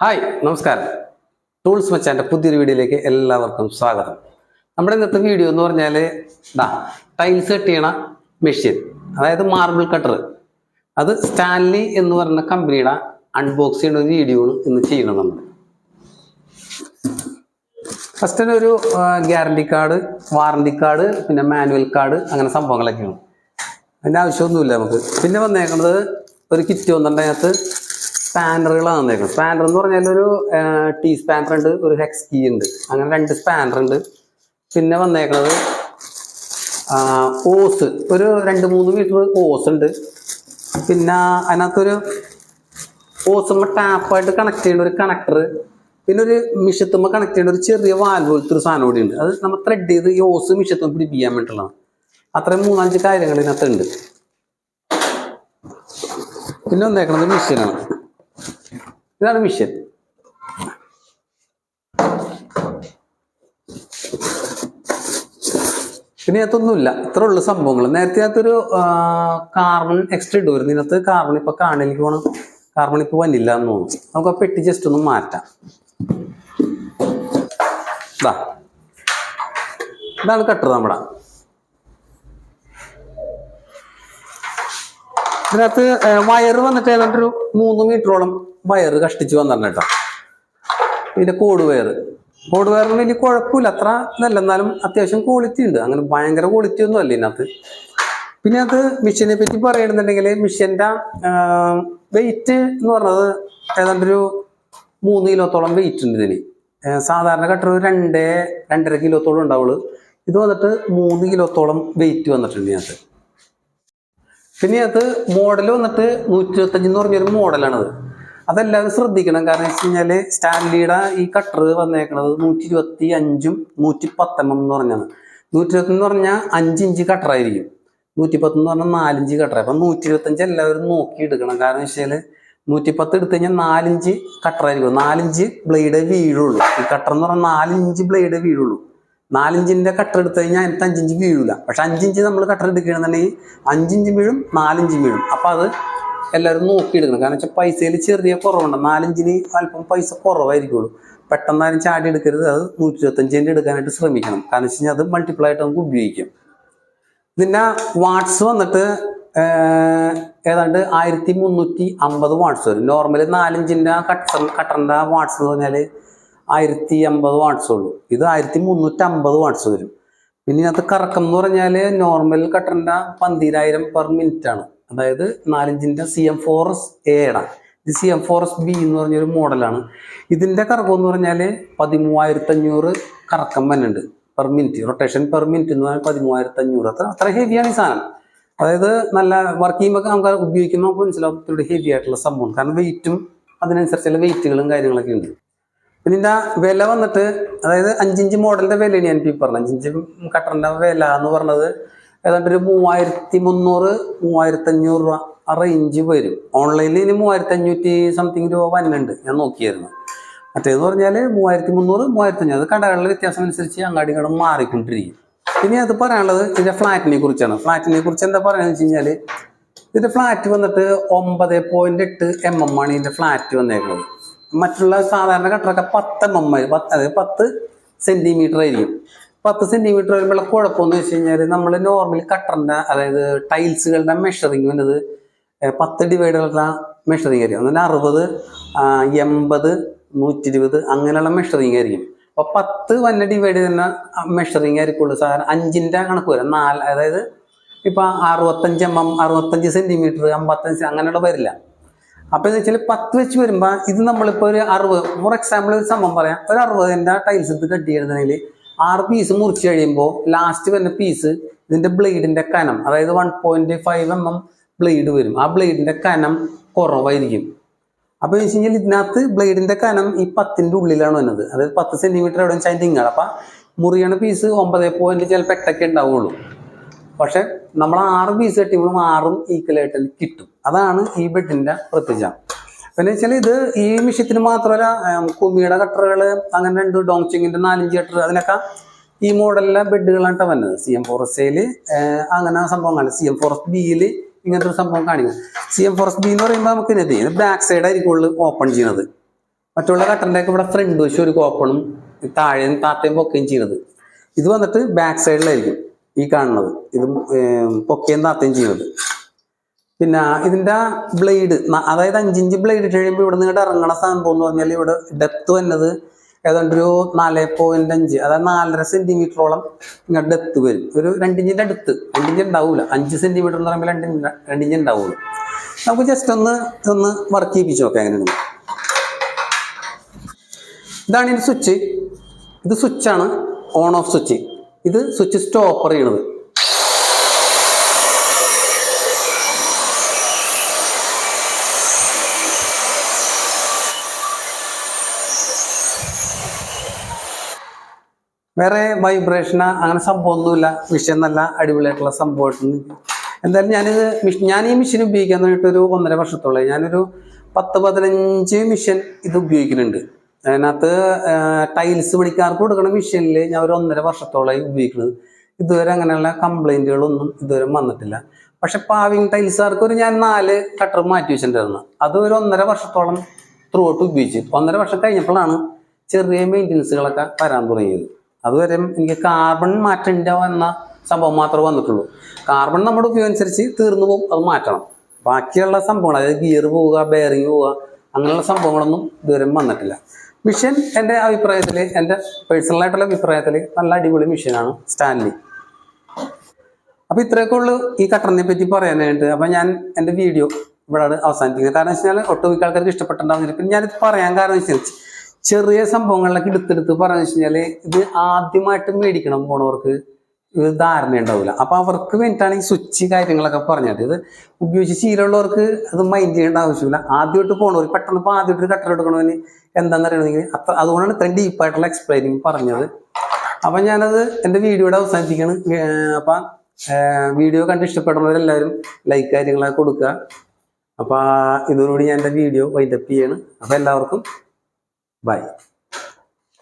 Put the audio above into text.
Hi നമസ്കാരം. Tools മച്ചാന്റെ പുതിയൊരു വീഡിയോയിലേക്ക് എല്ലാവർക്കും സ്വാഗതം. നമ്മുടെ ഇന്നത്തെ വീഡിയോ എന്ന് പറഞ്ഞാൽ ഇതാ ടൈൽസ് കട്ട് ചെയ്യണ മെഷീൻ അതായത് മാർബിൾ കട്ടർ അത് സ്റ്റാൻലി എന്ന് പറയുന്ന കമ്പനിയുടെ അൺബോക്സ് ചെയ്യുന്ന ഒരു വീഡിയോ ഇന്ന് ചെയ്യണം നമ്മൾ. ഫസ്റ്റ് തന്നെ ഒരു ഗ്യാരണ്ടി കാർഡ് വാറണ്ടി കാർഡ് പിന്നെ മാനുവൽ കാർഡ് അങ്ങനെ സംഭവങ്ങളൊക്കെയാണ്. അതിന്റെ ആവശ്യമൊന്നുമില്ല നമുക്ക്. പിന്നെ വന്നേക്കുന്നത് ഒരു കിറ്റ് വന്നിട്ട് അതിനകത്ത് സ്പാനറുകളാണ് വന്നേക്കുന്നത് സ്പാനർ എന്ന് പറഞ്ഞാൽ ഒരു ടീ സ്പാനർ ഉണ്ട് ഒരു ഹെക്സ് കീ ഉണ്ട്. അങ്ങനെ രണ്ട് സ്പാനർ ഉണ്ട്. പിന്നെ വന്നേക്കുന്നത് ഓസ്. ഒരു രണ്ട് മൂന്ന് മീറ്റർ ഓസ് ഉണ്ട്. പിന്നെ അതിനകത്തൊരു ഓസുമ്മ ടാപ്പായിട്ട് കണക്ട് ചെയ്യേണ്ട ഒരു കണക്ടർ പിന്നെ ഒരു മിഷത്തുമ്മ കണക്ട് ചെയ്യേണ്ട ഒരു ചെറിയ വാൽവ് പോലത്തെ ഒരു സാധനം കൂടി ഉണ്ട്. അത് നമ്മൾ ത്രെഡ് ചെയ്ത് ഈ ഓസ് മിഷത്തും പിടിപ്പിക്കാൻ വേണ്ടിയിട്ടുള്ളതാണ്. അത്രയും മൂന്നാലഞ്ച് കാര്യങ്ങൾ ഇതിനകത്തുണ്ട് പിന്നെ വന്നേക്കുന്നത് മിഷ്യനാണ് ഇതാണ് മിഷ്യൻ പിന്നെ ഇതിനകത്തൊന്നുമില്ല ഇത്ര ഉള്ള സംഭവങ്ങൾ നേരത്തെ അകത്തൊരു കാർബൺ എക്സ്ട്രാ വരുന്നു ഇതിനകത്ത് കാർബൺ ഇപ്പൊ കാണിലേക്ക് പോകണം കാർബൺ ഇപ്പൊ വന്നില്ല എന്ന് തോന്നുന്നു. നമുക്ക് ആ പെട്ടി ജസ്റ്റ് ഒന്ന് മാറ്റാം. ഇതാ ഇതാണ് കട്ടർ നമ്മുടെ. ഇതിനകത്ത് വയറ് വന്നിട്ട് ഏതാണ്ട് ഒരു മൂന്ന് മീറ്ററോളം വയറ് കഷ്ടിച്ച് വന്നിട്ടുണ്ട് കേട്ടോ. ഇതിന്റെ കോഡ് വയറ്. കോഡ് വയറിന് വലിയ കുഴപ്പമില്ല. അത്ര ഇതല്ല എന്നാലും അത്യാവശ്യം ക്വാളിറ്റി ഉണ്ട്. അങ്ങനെ ഭയങ്കര ക്വാളിറ്റി ഒന്നും അല്ല ഇതിനകത്ത്. പിന്നെ അത് മിഷീനെ പറ്റി പറയുന്നുണ്ടെങ്കിൽ മിഷീന്റെ വെയിറ്റ് എന്ന് പറഞ്ഞത് ഏതാണ്ട് ഒരു മൂന്ന് കിലോത്തോളം വെയിറ്റ് ഉണ്ട് ഇതിന്. സാധാരണ കട്ടർ രണ്ട് രണ്ടര കിലോത്തോളം ഉണ്ടാവുള്ളൂ ഇത് വന്നിട്ട് മൂന്ന് കിലോത്തോളം വെയിറ്റ് വന്നിട്ടുണ്ട് ഇതിനകത്ത്. പിന്നെ അത് മോഡൽ വന്നിട്ട് നൂറ്റി ഇരുപത്തഞ്ച് എന്ന് പറഞ്ഞൊരു മോഡലാണത് അതെല്ലാവരും ശ്രദ്ധിക്കണം. കാരണം വെച്ച് കഴിഞ്ഞാൽ സ്റ്റാൻലിയുടെ ഈ കട്ടർ വന്നേക്കണത് നൂറ്റി ഇരുപത്തി അഞ്ചും നൂറ്റി പത്തെണ്ണം എന്ന് പറഞ്ഞാണ്. നൂറ്റി ഇരുപത്തി എന്ന് പറഞ്ഞാൽ അഞ്ചിഞ്ച് കട്ടറായിരിക്കും നൂറ്റി പത്ത് എന്ന് പറഞ്ഞാൽ നാലിഞ്ച് കട്ടർ അപ്പം നൂറ്റി ഇരുപത്തഞ്ച് എല്ലാവരും നോക്കി എടുക്കണം. കാരണം വെച്ചാൽ നൂറ്റി പത്ത് എടുത്തു കഴിഞ്ഞാൽ നാലിഞ്ച് കട്ടറായിരിക്കും നാലിഞ്ച് ബ്ലേഡേ വീഴുള്ളൂ. ഈ കട്ടർ എന്ന് പറഞ്ഞാൽ നാലിഞ്ച് ബ്ലേഡേ വീഴുള്ളൂ. നാലിഞ്ചിന്റെ കട്ടർ എടുത്തു കഴിഞ്ഞാൽ അതിനകത്ത് അഞ്ചിഞ്ച് വീഴില്ല പക്ഷെ അഞ്ചിഞ്ച് നമ്മൾ കട്ടർ എടുക്കുകയാണെന്നുണ്ടെങ്കിൽ അഞ്ചിഞ്ച് വീഴും നാലിഞ്ച് വീഴും. അപ്പൊ അത് എല്ലാവരും നോക്കിയെടുക്കണം. കാരണം വെച്ചാൽ പൈസയിൽ ചെറിയ കുറവുണ്ട്. നാലിഞ്ചിന് അല്പം പൈസ കുറവായിരിക്കുള്ളൂ. പെട്ടെന്ന് ആരും ചാടി എടുക്കരുത്. അത് നൂറ്റി ഇരുപത്തഞ്ചിന്റെ എടുക്കാനായിട്ട് ശ്രമിക്കണം. കാരണം വെച്ച് കഴിഞ്ഞാൽ അത് മൾട്ടിപ്ലൈ ആയിട്ട് നമുക്ക് ഉപയോഗിക്കാം. ഇതിന്റെ വാട്സ് വന്നിട്ട് ഏതാണ്ട് ആയിരത്തി മുന്നൂറ്റി അമ്പത് വാട്ട്സ് വരും. നോർമലി നാലിഞ്ചിന്റെ കട്ടർ കട്ടറിന്റെ വാട്ട്സ് എന്ന് പറഞ്ഞാൽ ആയിരത്തി അമ്പത് വാട്ട്സ് ഉള്ളൂ. ഇത് ആയിരത്തി മുന്നൂറ്റി അമ്പത് വാട്ട്സ് വരും. പിന്നെ ഇതിനകത്ത് കറക്കം എന്ന് പറഞ്ഞാൽ നോർമൽ കട്ടറിന്റെ പന്തിരായിരം പെർ മിനിറ്റ് ആണ്. അതായത് നാലഞ്ചിന്റെ സി എം ഫോർ എസ് എയുടെ ഇത് C M four S B എന്ന് പറഞ്ഞൊരു മോഡലാണ് ഇതിന്റെ കറക്കം എന്ന് പറഞ്ഞാൽ പതിമൂവായിരത്തി അഞ്ഞൂറ് കറക്കം വന്നുണ്ട് per minute rotation per minute എന്ന് പറഞ്ഞാൽ പതിമൂവായിരത്തി അഞ്ഞൂറ് അത്ര അത്ര ഹെവിയാണ് ഈ സാധനം. അതായത് നല്ല വർക്ക് ചെയ്യുമ്പോൾ നമുക്ക് ഉപയോഗിക്കുമ്പോൾ നമുക്ക് മനസ്സിലാവും ഹെവി ആയിട്ടുള്ള സംഭവം കാരണം വെയിറ്റും അതിനനുസരിച്ചുള്ള വെയിറ്റുകളും കാര്യങ്ങളൊക്കെ ഉണ്ട്. ഇതിന്റെ വില വന്നിട്ട് അതായത് അഞ്ചിഞ്ച് മോഡലിന്റെ വിലയാണ് ഞാൻ ഇപ്പോൾ പറഞ്ഞത്. അഞ്ചിഞ്ച് കട്ടറിന്റെ വില എന്ന് പറഞ്ഞത് ഏതാണ്ട് ഒരു മൂവായിരത്തി മുന്നൂറ് മൂവായിരത്തി അഞ്ഞൂറ് രൂപ ആ റേഞ്ച് വരും. ഓൺലൈനിൽ ഇനി മൂവായിരത്തി അഞ്ഞൂറ്റി സംതിങ് രൂപ വന്നിട്ടുണ്ട് ഞാൻ നോക്കിയായിരുന്നു. മറ്റേന്ന് പറഞ്ഞാൽ മൂവായിരത്തി മുന്നൂറ് മൂവായിരത്തി അഞ്ഞൂറ് അത് കടകളിലെ വ്യത്യാസം അനുസരിച്ച് അങ്ങാടികളും മാറിക്കൊണ്ടിരിക്കും. പിന്നെ അത് പറയാനുള്ളത് ഇതിന്റെ ഫ്ലാറ്റിനെ കുറിച്ചാണ്. ഫ്ലാറ്റിനെ കുറിച്ച് എന്താ പറയുക വെച്ച് കഴിഞ്ഞാൽ ഇതിന്റെ ഫ്ലാറ്റ് വന്നിട്ട് ഒമ്പത് പോയിന്റ് എട്ട് എം എം ആണ് ഇതിന്റെ ഫ്ലാറ്റ് വന്നേക്കുന്നത് മറ്റുള്ള സാധാരണ കട്ടറൊക്കെ പത്ത് എം എം പത്ത് അതായത് പത്ത് സെന്റിമീറ്റർ ആയിരിക്കും. പത്ത് സെന്റിമീറ്റർ വരുമ്പോഴുള്ള കുഴപ്പമെന്ന് വെച്ച് കഴിഞ്ഞാൽ നമ്മൾ നോർമലി കട്ടറിന്റെ അതായത് ടൈൽസുകളുടെ മെഷറിങ് വന്നത് പത്ത് ഡിവൈഡുകളുടെ മെഷറിങ് ആയിരിക്കും. എന്നാൽ അറുപത് എൺപത് നൂറ്റി ഇരുപത് അങ്ങനെയുള്ള മെഷറിങ് ആയിരിക്കും. അപ്പൊ പത്ത് വന്ന ഡിവൈഡ് ചെയ്യുന്ന മെഷറിങ് ആയിരിക്കുള്ളൂ. സാധാരണ അഞ്ചിന്റെ കണക്ക് വരും. നാല് അതായത് ഇപ്പൊ അറുപത്തഞ്ച് എം എം അറുപത്തഞ്ച് സെന്റിമീറ്റർ അമ്പത്തഞ്ച് അങ്ങനെയുള്ള വരില്ല. അപ്പൊ എന്ന് വെച്ചാൽ പത്ത് വെച്ച് വരുമ്പോ ഇത് നമ്മളിപ്പോ ഒരു അറുപത് ഫോർ എക്സാമ്പിൾ ഒരു സംഭവം പറയാം. ഒരു അറുപതിന്റെ ടൈൽസ് എടുത്ത് കട്ട് ചെയ്യുന്നതിൽ ആറ് പീസ് മുറിച്ച് കഴിയുമ്പോൾ ലാസ്റ്റ് വരുന്ന പീസ് ഇതിന്റെ ബ്ലേഡിന്റെ കനം അതായത് one point five M M blade വരും. ആ ബ്ലേഡിന്റെ കനം കുറവായിരിക്കും. അപ്പൊ എന്ന് വെച്ച് കഴിഞ്ഞാൽ ഇതിനകത്ത് ബ്ലേഡിന്റെ കനം ഈ പത്തിന്റെ ഉള്ളിലാണ് വന്നത് അതായത് പത്ത് സെന്റിമീറ്റർ എവിടെ വെച്ചാൽ അതിന്റെ ഇങ്ങാണ് അപ്പൊ മുറിയണ പീസ് ഒമ്പത് പോയിന്റ് ചിലപ്പോൾ എട്ടൊക്കെ ഉണ്ടാവുള്ളൂ. പക്ഷെ നമ്മൾ ആറ് പീസ് കെട്ടിയപ്പോഴും ആറും തന്നെ കിട്ടും. അതാണ് ഈ ബെഡിന്റെ പ്രത്യേകത. പിന്നെ വെച്ചാൽ ഇത് ഈ മിഷ്യത്തിന് മാത്രമല്ല കുമിയുടെ കട്ടറുകൾ അങ്ങനെ രണ്ട് ഡോങ്ചിങ്ങിന്റെ നാലഞ്ച് കട്ടർ അതിനൊക്കെ ഈ മോഡലിലെ ബെഡുകളാണ് വന്നത്. സി എം ഫോറസ്റ്റയിൽ അങ്ങനെ സംഭവം കാണും സി എം ഫോറസ്റ്റ് ബിയിൽ ഇങ്ങനത്തെ ഒരു സംഭവം കാണിക്കുന്നത് സി എം ഫോറസ്റ്റ് ബി എന്ന് പറയുമ്പോൾ നമുക്ക് ഇതിനകത്ത് ബാക്ക് സൈഡ് ആയിരിക്കും ഓപ്പൺ ചെയ്യുന്നത് മറ്റുള്ള കട്ടറിന്റെയൊക്കെ ഇവിടെ ഫ്രണ്ട് വശം ഒരു ഓപ്പണും താഴെയും താത്തയും പൊക്കയും ചെയ്യുന്നത് ഇത് വന്നിട്ട് ബാക്ക് സൈഡിലായിരിക്കും ഈ കാണുന്നത്. ഇത് പൊക്കയും താത്തയും ചെയ്യുന്നത് പിന്നെ ഇതിന്റെ ബ്ലേഡ് അതായത് അഞ്ചിഞ്ച് ബ്ലേഡ് ഇട്ട് കഴിയുമ്പോൾ ഇവിടെ നിങ്ങളുടെ ഇറങ്ങണ സംഭവം എന്ന് പറഞ്ഞാൽ ഇവിടെ ഡെപ്ത് വന്നത് ഏതാണ്ട് ഒരു നാല് പോയിന്റ് അഞ്ച് അതായത് നാലര സെന്റിമീറ്ററോളം ഇങ്ങോട്ട് ഡെപ്ത് വരും. ഒരു രണ്ടിഞ്ചിന്റെ അടുത്ത് രണ്ടിഞ്ച് ഉണ്ടാവൂല. അഞ്ച് സെന്റിമീറ്റർ എന്ന് പറയുമ്പോൾ രണ്ടിഞ്ച് രണ്ടിഞ്ച് ഉണ്ടാവുള്ളൂ. നമുക്ക് ജസ്റ്റ് ഒന്ന് ഒന്ന് വർക്ക് ചെയ്യിപ്പിച്ച് നോക്കാം എങ്ങനെയാണ് ഇതാണ് ഇതിന്റെ സ്വിച്ച് ഇത് സ്വിച്ചാണ് ഓൺ ഓഫ് സ്വിച്ച് ഇത് സ്വിച്ച് സ്റ്റോപ്പർ ചെയ്യണത്. വേറെ വൈബ്രേഷന അങ്ങനെ സംഭവമൊന്നുമില്ല. മിഷൻ നല്ല അടിപൊളിയായിട്ടുള്ള സംഭവമായിട്ടുണ്ട്. എന്തായാലും ഞാനിത് മിഷ് ഞാൻ ഈ മിഷൻ ഉപയോഗിക്കാൻ തുടങ്ങിയിട്ട് ഒരു ഒന്നര വർഷത്തോളം ഞാനൊരു പത്ത് പതിനഞ്ച് മിഷൻ ഇത് ഉപയോഗിക്കുന്നുണ്ട്. അതിനകത്ത് ടൈൽസ് പണിക്കാർക്ക് കൊടുക്കുന്ന മിഷനിൽ ഞാൻ ഒരു ഒന്നര വർഷത്തോളമായി ഉപയോഗിക്കുന്നത്. ഇതുവരെ അങ്ങനെയുള്ള കംപ്ലൈന്റുകളൊന്നും ഇതുവരെ വന്നിട്ടില്ല. പക്ഷെ പാവിങ് ടൈൽസുകാർക്ക് ഒരു ഞാൻ നാല് കട്ടർ മാറ്റി വെച്ചിട്ടുണ്ടായിരുന്നു. അത് ഒരു ഒന്നര വർഷത്തോളം ത്രൂ ഔട്ട് ഉപയോഗിച്ചു. ഒന്നര വർഷം കഴിഞ്ഞപ്പോഴാണ് ചെറിയ മെയിന്റനൻസുകളൊക്കെ വരാൻ തുടങ്ങിയത്. അതുവരെ എനിക്ക് കാർബൺ മാറ്റേണ്ട എന്ന സംഭവം മാത്രമേ വന്നിട്ടുള്ളൂ. കാർബൺ നമ്മുടെ ഉപയോഗം അനുസരിച്ച് തീർന്നു പോകും അത് മാറ്റണം. ബാക്കിയുള്ള സംഭവങ്ങൾ അതായത് ഗിയർ പോവുക ബെയറിങ് പോവുക അങ്ങനെയുള്ള സംഭവങ്ങളൊന്നും ഇതുവരെ വന്നിട്ടില്ല. മിഷൻ എന്റെ അഭിപ്രായത്തിൽ എന്റെ പേഴ്സണലായിട്ടുള്ള അഭിപ്രായത്തിൽ നല്ല അടിപൊളി മിഷനാണ് സ്റ്റാൻലി അപ്പോൾ ഇത്രയൊക്കെ ഉള്ളു ഈ കട്ടറിനെ പറ്റി പറയാനായിട്ട്. അപ്പോൾ ഞാൻ എന്റെ വീഡിയോ ഇവിടെ അവസാനിപ്പിക്കുന്നത്. കാരണം വെച്ചാൽ ഒട്ടുമിക്ക ആൾക്കാർക്ക് ഇഷ്ടപ്പെട്ടുണ്ടാവുന്നില്ല പിന്നെ ഞാനിത് പറയാൻ കാരണം വെച്ചാൽ ചെറിയ സംഭവങ്ങളിലൊക്കെ എടുത്തെടുത്ത് പറഞ്ഞു വെച്ച് ഇത് ആദ്യമായിട്ട് മേടിക്കണം പോണവർക്ക് ഒരു ധാരണ ഉണ്ടാവില്ല അപ്പൊ അവർക്ക് വേണ്ടിയിട്ടാണ് ഈ സ്വിച്ച് കാര്യങ്ങളൊക്കെ പറഞ്ഞത്. ഇത് ഉപയോഗിച്ച് ശീലമുള്ളവർക്ക് അത് മൈൻഡ് ചെയ്യേണ്ട ആവശ്യമില്ല. ആദ്യമായിട്ട് പോണവർ പെട്ടെന്ന് ഇപ്പൊ ആദ്യമായിട്ട് കട്ടർ എടുക്കണമെന്ന് എന്താണെന്ന് അറിയണമെങ്കിൽ അത്ര അതുകൊണ്ടാണ് ഇത്രയും ഡീപ്പായിട്ടുള്ള എക്സ്പ്ലെയിനിങ് പറഞ്ഞത്. അപ്പം ഞാനത് എന്റെ വീഡിയോയുടെ അവസാനിപ്പിക്കണം. അപ്പം വീഡിയോ കണ്ട് ഇഷ്ടപ്പെടുന്നവരെല്ലാവരും ലൈക്ക് കാര്യങ്ങളൊക്കെ കൊടുക്കുക. അപ്പോൾ ഇതോടുകൂടി ഞാൻ എന്റെ വീഡിയോ വൈൻഡപ്പ് ചെയ്യാണ്. അപ്പോൾ എല്ലാവർക്കും ബൈ